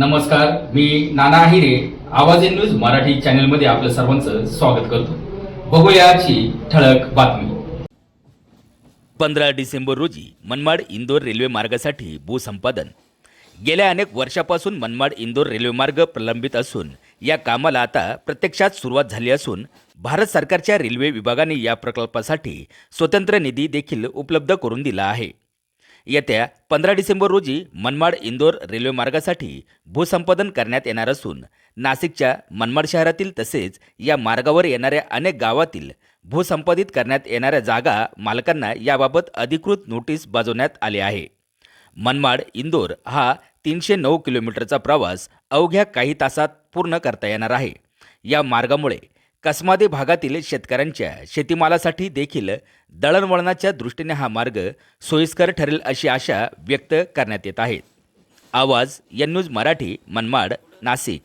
नमस्कार मी नाना आहिरे आवाज in news Marathi चॅनलमध्ये आपलं सर्वांचं स्वागत करतो. बघूयाची ठळक बातमी. पंधरा डिसेंबर रोजी मनमाड इंदोर रेल्वे मार्गासाठी भूसंपादन गेल्या अनेक वर्षापासून मनमाड इंदोर रेल्वे मार्ग प्रलंबित असून या कामाला आता प्रत्यक्षात सुरुवात झाली असून भारत सरकारच्या रेल्वे विभागाने या प्रकल्पासाठी स्वतंत्र निधी देखील उपलब्ध करून दिला आहे. येत्या पंधरा डिसेंबर रोजी मनमाड इंदोर रेल्वे मार्गासाठी भूसंपादन करण्यात येणार असून नाशिकच्या मनमाड शहरातील तसेच या मार्गावर येणाऱ्या अनेक गावातील भूसंपादित करण्यात येणाऱ्या जागा मालकांना याबाबत अधिकृत नोटीस बजावण्यात आली आहे. मनमाड इंदोर हा तीनशे नऊ किलोमीटरचा प्रवास अवघ्या काही तासात पूर्ण करता येणार आहे. या मार्गामुळे कसमादे भागातील शेतकऱ्यांच्या शेतीमालासाठी देखील दळणवळणाच्या दृष्टीने हा मार्ग सोयीस्कर ठरेल अशी आशा व्यक्त करण्यात येत आहे. आवाज या न्यूज मराठी मनमाड नाशिक.